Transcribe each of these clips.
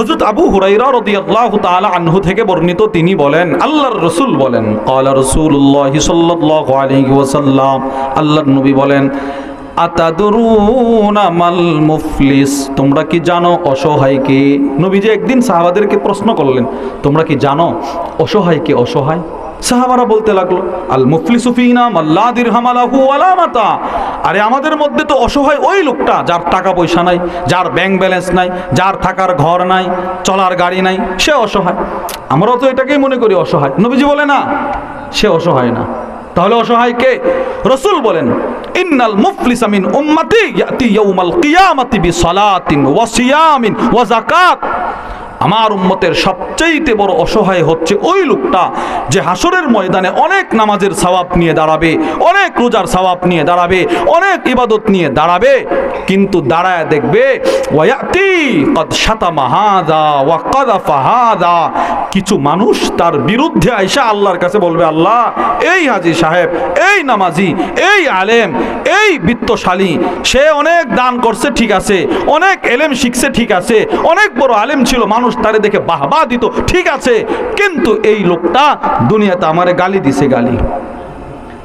হযরত আবু হুরাইরা রাদিয়াল্লাহু তাআলা আনহু থেকে বর্ণিত তিনি বলেন, আল্লাহর রাসূল বলেন। ক্বালা রাসূলুল্লাহি সাল্লাল্লাহু আলাইহি ওয়াসাল্লাম। আল্লাহর নবী বলেন, আতাদুরুনা মাল মুফলিস? তোমরা কি জানো অসহায় কে? যে একদিন সাহাবাদেরকে প্রশ্ন করলেন, তোমরা কি জানো অসহায় কে অসহায়? সাহাবারা বলতে লাগল, আল মুফলিসু ফিনা মাল্লা দিরহামালাহু ওয়ালা মাতা। আরে আমাদের মধ্যে তো অসহায় ওই লোকটা, যার টাকা পয়সা নাই, যার ব্যাংক ব্যালেন্স নাই, যার থাকার ঘর নাই, চলার গাড়ি নাই, সে অসহায়। আমরাও তো এটাকেই মনে করি অসহায়। নবীজি বলে না, সে অসহায় না। তাহলে অসহায় কে? রসুল বলেন, ইন্নাল মুফলিস আমিন উম্মতি ইয়াতি ইয়াউমাল কিয়ামাতি বিসালাতিন ওয়া সিয়ামিন ওয়া যাকাত। আমার উম্মতের সবচেয়েতে বড় অসহায় হচ্ছে ওই লোকটা যে হাসরের ময়দানে অনেক নামাজের সওয়াব নিয়ে দাঁড়াবে, অনেক রোজার সওয়াব নিয়ে দাঁড়াবে, অনেক ইবাদত নিয়ে দাঁড়াবে, কিন্তু দাঁড়ায় দেখবে কিছু মানুষ তার বিরুদ্ধে আইসা আল্লাহর কাছে বলবে, আল্লাহ, এই হাজি সাহেব, এই নামাজি, এই আলেম এই বিত্তশালী, সে অনেক দান করছে, ঠিক আছে। অনেক এলেম শিখছে, ঠিক আছে। অনেক বড় আলেম ছিল, মানুষ তারে দেখে বাহবা দিত, ঠিক আছে। কিন্তু এই লোকটা দুনিয়াতে আমারে গালি দিছে, গালি।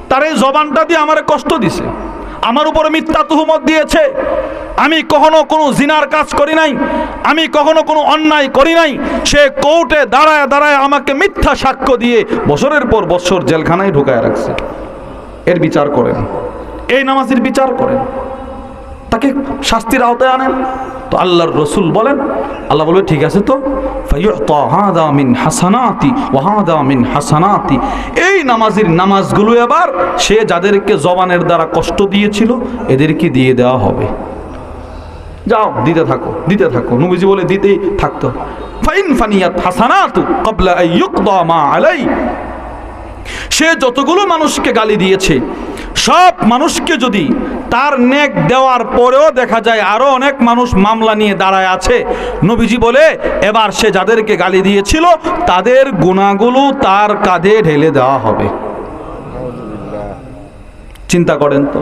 তার এই জবানটা দিয়ে আমারে কষ্ট দিছে। আমার উপরে মিথ্যা তুহমত দিয়েছে। আমি কখনো কোনো জিনার কাজ করি নাই। আমি কখনো কোনো অন্যায় করি নাই। সে কোর্টে দাঁড়ায় দাঁড়ায় আমাকে মিথ্যা সাক্ষ্য দিয়ে বছরের পর বছর জেলখানায় ঢুকায় রাখছে। এর বিচার করেন। এই নামাজের বিচার করেন। তাকে শাস্তির আওতায় আনেন। তো আল্লাহর রসুল বলেন, আল্লাহ বলবে, ঠিক আছে তো। মিন হাসানাতি মিন হাসানাতি। এই নামাজের নামাজগুলো এবার সে যাদেরকে জবানের দ্বারা কষ্ট দিয়েছিল, এদেরকে দিয়ে দেওয়া হবে। যাও, দিতে থাকো দিতে থাকো। নবীজি বলে, দিতেই থাকতো ফাইন ফানিয়াত হাসানাতু ক্বাবলা আইয়ুকদা মা আলাই সে যতগুলো মানুষকে গালি দিয়েছে সব মানুষকে যদি তার নেক দেওয়ার পরেও দেখা যায় আরও অনেক মানুষ মামলা নিয়ে দাঁড়ায় আছে। নবীজি বলে, এবার সে যাদেরকে গালি দিয়েছিল, তাদের গুণাগুলো তার কাঁধে ঢেলে দেওয়া হবে। চিন্তা করেন তো।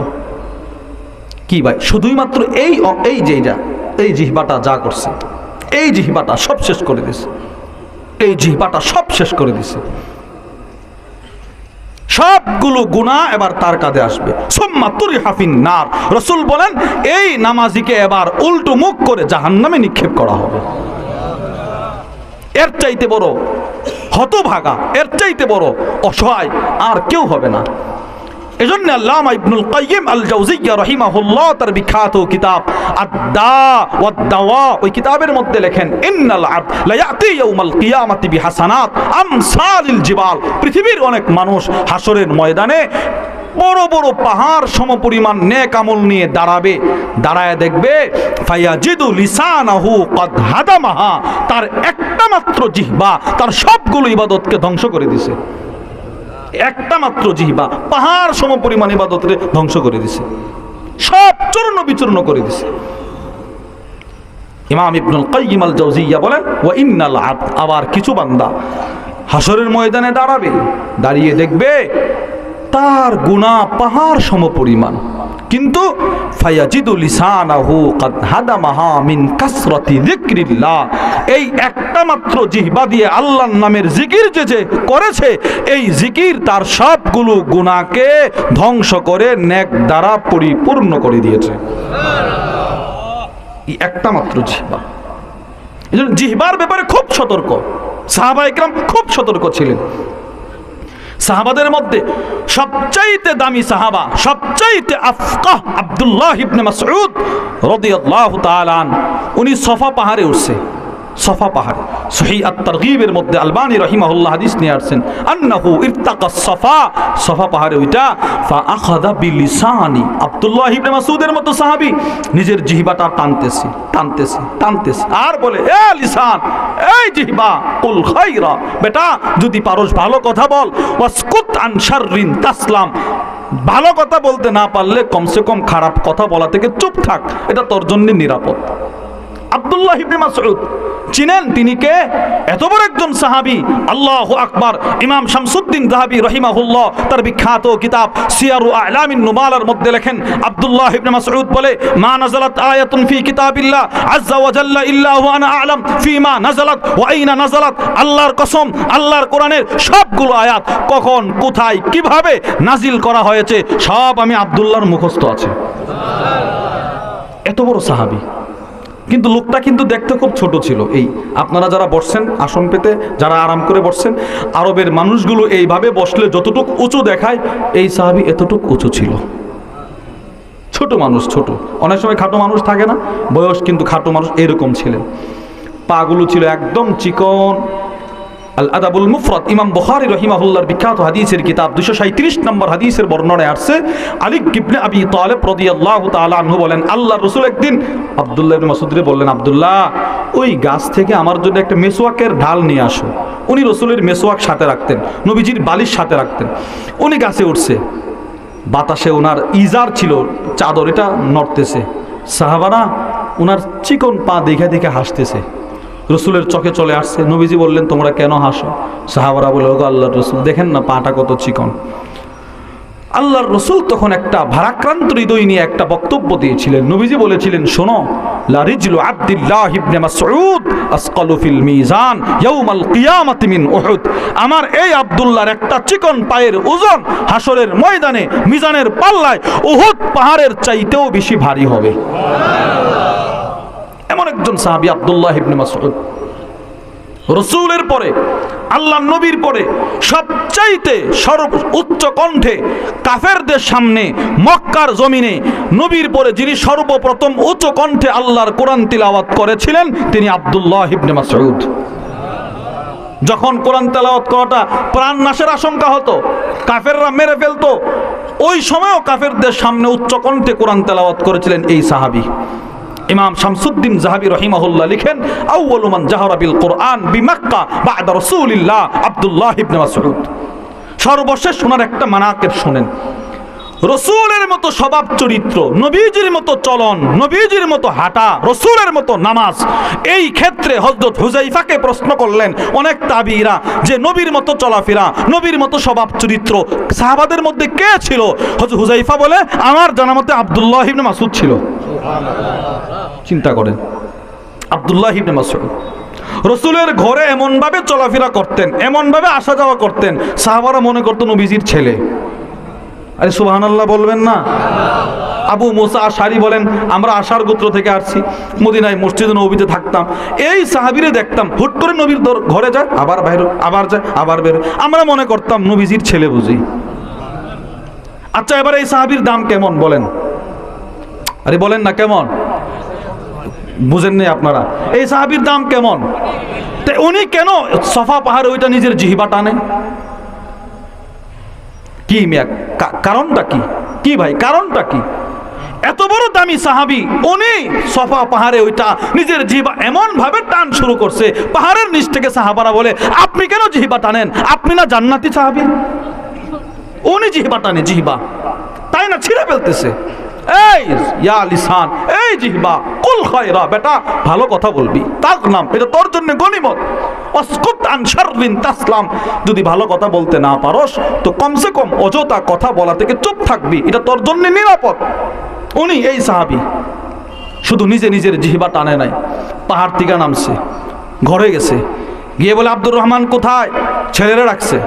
কি ভাই শুধুই মাত্র এই এই যে যা, এই জিহবাটা যা করছে, এই জিহবাটা সব শেষ করে দিছে, এই জিহবাটা সব শেষ করে দিছে। সবগুলো গুণা এবার তার কাঁধে আসবে। সোম্মা হাফিন নার রসুল বলেন, এই নামাজিকে এবার উল্টো মুখ করে জাহান্নামে নিক্ষেপ করা হবে। এর চাইতে বড় হতভাগা, এর চাইতে বড় অসহায় আর কেউ হবে না। এজন্য আল্লামা ইবনুল কাইয়িম আল জাওজিয়্যা রাহিমাহুল্লাহ তার বিখ্যাত কিতাব আদ-দা ওয়াদ-দাওয়া ওই কিতাবের মধ্যে লেখেন, ইন্নাল আবদ লা ইয়াতি ইয়াউমাল কিয়ামাতি বিহাসানাত আমসালিল জিবাল। পৃথিবীর অনেক মানুষ হাসরের ময়দানে বড় বড় পাহাড় সমপরিমাণ নেক আমল নিয়ে দাঁড়াবে, দাঁড়ায় দেখবে, ফায়াজিদু লিসানাহু কদ হাদামাহা। তার একটা মাত্র জিহ্বা, তার সবগুলো ইবাদতকে ধ্বংস করে দিছে। একটা মাত্র জিহবা পাহাড় সম পরিমাণ ইবাদতরে ধ্বংস করে দিছে। সব চূর্ণ বিচূর্ণ করে দিছে। ইমাম ইবনুল কাইয়িম আল জাওজিয়া বলেন, ওয়া ইন্নাল আবার কিছু বান্দা হাসরের ময়দানে দাঁড়াবে, দাঁড়িয়ে দেখবে তার গুনাহ পাহাড় সম পরিমাণ। কিন্তু ফায়াজিদু লিসানাহু কাদ হাদামাহা মিন কাসরাতি যিকরিল্লাহ। এই একটা মাত্র জিহবা দিয়ে আল্লাহর নামের জিকির যে যে করেছে, এই জিকির তার সবগুলো গুনাহকে ধ্বংস করে নেক দ্বারা পরিপূর্ণ করে দিয়েছে। একটা মাত্র জিহবা। জিহবার ব্যাপারে খুব সতর্ক। সাহাবা ইকরাম খুব সতর্ক ছিলেন। সাহাবাদের মধ্যে সবচাইতে দামি সাহাবা, সবচাইতে আফকাহ আব্দুল্লাহ ইবনে মাসউদ রাদিয়াল্লাহু তাআলা উনি সফা পাহাড়ে উঠছে, সফা পাহাড়। সহি আত-তারগীবের মধ্যে আলবানী রাহিমাহুল্লাহ হাদিস নিয়ে আসছেন। আন্নাহু ইরতাকা সফা সফা পাহাড়ে ওইটা, ফা আখাযা বিলিসানি। আব্দুল্লাহ ইবনে মাসউদের মতো সাহাবী নিজের জিহবাটা টানতেছে টানতেছে টানতেছে। আর বলে, এ লিসান, এই জিহবা, কুল খাইরা। বেটা, যদি পারোস ভালো কথা বল, ওয়াসকুত আন শাররিন তাসলাম। ভালো কথা বলতে না পারলে কমসে কম খারাপ কথা বলা থেকে চুপ থাক, এটা তোর জন্য নিরাপদ। আব্দুল্লাহ ইবনে মাসউদ। চিনেন তিনি কে? এত বড় একজন আকবার। ইমাম শামসুদ্দিন রহিমাহুল্লাহ তার বিখ্যাত কিতাব সিয়ারু আলামিন নুবালার মধ্যে লেখেন, আব্দুল্লাহ ইবনে মাসউদ বলে, মা আয়াতুন ফি কিতাবিল্লাহ ওয়া জাল্লা ইল্লা হুয়া আনা আ'লাম ফিমা নাযালাত ওয়া আইনা আল্লাহর কসম, আল্লাহর কোরআনের সবগুলো আয়াত কখন, কোথায়, কীভাবে নাজিল করা হয়েছে, সব আমি আব্দুল্লাহর মুখস্থ আছে। এত বড় সাহাবী। কিন্তু লোকটা কিন্তু দেখতে খুব ছোট ছিল। এই আপনারা যারা বসছেন, আসন পেতে, যারা আরাম করে বসছেন, আরবের মানুষগুলো এইভাবে বসলে যতটুক উঁচু দেখায়, এই সাহাবি এতটুক উঁচু ছিল। ছোট মানুষ, ছোট। অনেক সময় খাটো মানুষ থাকে না, বয়স কিন্তু খাটো মানুষ এরকম ছিলেন। পাগুলো ছিল একদম চিকন আল আদাবুল মুফরত ইমাম বুখারী রহিমাহুল্লাহর বিখ্যাত হাদিসের কিতাব দুশো সাঁত্রিশ নম্বর হাদিসের বর্ণনায় আসছে। আলী কিবনে আবি তালেব রাদিয়াল্লাহু আনহু বলেন আল্লাহ রসুল একদিন আব্দুল্লাহ ইবনে বললেন, আব্দুল্লাহ, ওই গাছ থেকে আমার জন্য একটা মেসোয়াকের ঢাল নিয়ে আসো। উনি রসুলের মেসোয়াক সাথে রাখতেন, নবীজির বালিশ সাথে রাখতেন। উনি গাছে উঠছে, বাতাসে ওনার ইজার ছিল, চাদর এটা নড়তেছে। সাহাবারা ওনার চিকন পা দেখে দেখে হাসতেছে। রসুলের চোখে চলে আসছে। নবীজি বললেন, তোমরা কেন হাসো? সাহাবারা বলে ওগো আল্লাহর রসুল, দেখেন না পাটা কত চিকন। আল্লাহর রসুল তখন একটা ভারাক্রান্ত হৃদয় নিয়ে একটা বক্তব্য দিয়েছিলেন। নবীজি বলেছিলেন, শোনো লারিজলু আব্দুল্লাহ ইবনে মাসউদ আসকালু ফিল মিজান ইয়াউমাল কিয়ামাতি মিন উহুদ। আমার এই আব্দুল্লাহর একটা চিকন পায়ের ওজন হাসরের ময়দানে, মিজানের পাল্লায় উহুদ পাহাড়ের চাইতেও বেশি ভারী হবে। এমন একজন সাহাবী আব্দুল্লাহ ইবনে মাসউদ। রসুলের পরে, আল্লাহ নবীর পরে সবচাইতে সর্ব উচ্চ কণ্ঠে কাফেরদের সামনে মক্কার জমিনে নবীর পরে যিনি সর্বপ্রথম উচ্চ কণ্ঠে আল্লাহর কোরআন তিলাওয়াত করেছিলেন, তিনি আব্দুল্লাহ ইবনে মাসউদ। যখন কোরআন তেলাওয়াত করাটা প্রাণ নাশের আশঙ্কা হতো, কাফেররা মেরে ফেলতো, ওই সময়ও কাফেরদের সামনে উচ্চ কণ্ঠে কোরআন তেলাওয়াত করেছিলেন এই সাহাবী। ইমাম শামসুদ্দিন জাহাবি রহিমাহুল্লাহ লিখেন আউয়ালু মান জাহারা বিল কোরআন বিমাক্কা বা'দা রাসূলিল্লাহ আব্দুল্লাহ ইবনে মাসউদ। সর্বশেষ ওনার একটা মানাকেব শুনেন, রসুলের মতো স্বভাব চরিত্র, নবীজির মতো চলন, নবীজির মতো হাঁটা, রসুলের মতো নামাজ, এই ক্ষেত্রে হজরত হুজাইফাকে প্রশ্ন করলেন অনেক তাবিরা যে নবীর মতো চলাফেরা, নবীর মতো স্বভাব চরিত্র সাহাবাদের মধ্যে কে ছিল? হজরত হুজাইফা বলে, আমার জানা মতে আবদুল্লাহ ইবনে মাসুদ ছিল। চিন্তা করেন। আবদুল্লাহ ইবনে মাসুদ রসুলের ঘরে এমনভাবে চলাফেরা করতেন, এমনভাবে আসা যাওয়া করতেন, সাহাবারা মনে করতো নবীজির ছেলে। আরে সুবাহান আল্লাহ বলবেন না? আবু মোসা আশারি বলেন, আমরা আশার গোত্র থেকে আসছি, মদিনায় মসজিদ নবীতে থাকতাম। এই সাহাবিরে দেখতাম, হুট করে নবীর ঘরে যায়, আবার বাইর, আবার যায়, আবার বের আমরা মনে করতাম নবীজির ছেলে বুঝি। আচ্ছা এবার এই সাহাবির দাম কেমন বলেন? আরে বলেন না কেমন? বুঝেননি আপনারা। এই সাহাবির দাম কেমন? তা উনি কেন সফা পাহাড়ে ওইটা নিজের জিহিবা টানে? কি মিয়া কারণটা কি? কি ভাই, কারণটা কি? এত বড় দামি সাহাবি, উনি সফা পাহাড়ে ওইটা নিজের জিহবা এমন ভাবে টান শুরু করছে, পাহাড়ের নিচ থেকে সাহাবারা বলে, আপনি কেন জিহিবা টানেন? আপনি না জান্নাতি সাহাবি? উনি জিহিবা টানে, জিহিবা। তাই না, ছিঁড়ে ফেলতেছে। এই ইয়া লিসান, এই জিহবা, কুল খায়রা, বেটা, ভালো কথা বলবি। তাক নাম, এটা তোর জন্য গনিমত অস্কুত আন শাররিন তাসলাম, যদি ভালো কথা বলতে না পারস, তো কমসে কম অযথা কথা বলা থেকে চুপ থাকবি। এটা তোর জন্য নিরাপদ। উনি এই সাহাবি। শুধু নিজে নিজের জিহিবা টানে নাই, পাহাড় থেকে নামছে, ঘরে গেছে। গিয়ে বলে, আব্দুর রহমান কোথায়? ছেলেরা রাখছে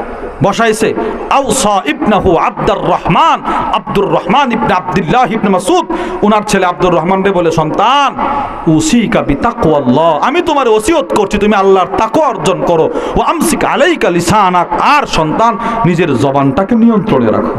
বসাইছে, আউসা ইবনাহু আব্দুর রহমান আব্দুর রহমান ইবনে আব্দুল্লাহ ইবনে মাসুদ উনার ছেলে আব্দুর রহমান রে বলে, সন্তান, উসিকা বিতাকওয়াল্লাহ আমি তোমার ওসিয়ত করছি, তুমি আল্লাহর তাকওয়া অর্জন করো। ও আমসিক আলাইকা লিসানাক। আর সন্তান, নিজের জবানটাকে নিয়ন্ত্রণে রাখো।